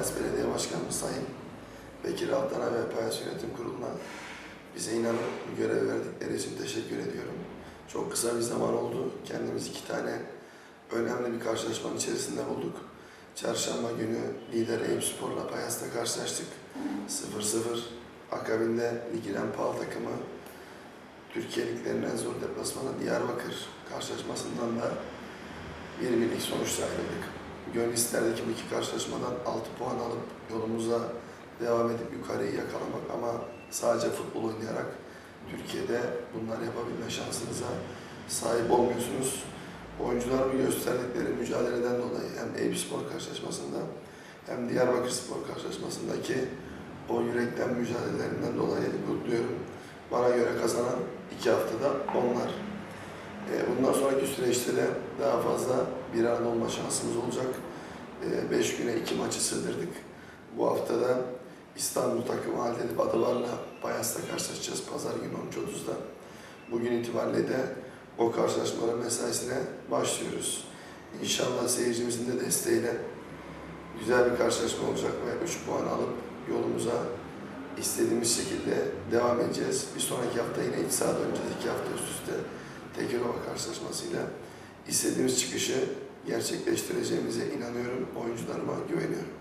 Payas Belediye Başkanımız Sayın Bekir Altan'a ve Payas Yönetim Kurulu'na bize inanıp görev verdikleri için teşekkür ediyorum. Çok kısa bir zaman oldu. Kendimiz iki tane önemli bir karşılaşmanın içerisinde bulduk. Çarşamba günü lider Eyüp Spor'la Payas'ta karşılaştık. 0-0. Akabinde ligin en pahalı takımı Türkiye liglerinin en zor deplasmanı Diyarbakır karşılaşmasından da bir birlik ayrıldık. Gönül isterdi ki bu iki karşılaşmadan 6 puan alıp yolumuza devam edip yukarıyı yakalamak ama sadece futbol oynayarak Türkiye'de bunları yapabilme şansınıza sahip olmuyorsunuz. Oyuncular bu gösterdikleri mücadeleden dolayı hem Eyüp Spor karşılaşmasında hem Diyarbakır Spor karşılaşmasındaki o yürekten mücadelelerinden dolayı kutluyorum. Bana göre kazanan iki haftada onlar. E, Bundan sonraki süreçte de daha fazla bir arada olma şansımız olacak. 5 güne iki maçı sığdırdık. Bu haftada İstanbul takımı halledip Adalar'la Bayas'ta karşılaşacağız pazar günü 13.30'da. Bugün itibariyle de o karşılaşmaların mesaisine başlıyoruz. İnşallah seyircimizin de desteğiyle güzel bir karşılaşma olacak ve 3 puan alıp yolumuza istediğimiz şekilde devam edeceğiz. Bir sonraki hafta yine iç sahada oynayacağız. İki hafta üst üste Tekirdağ karşılaşmasıyla istediğimiz çıkışı gerçekleştireceğimize inanıyorum. Oyuncularıma güveniyorum.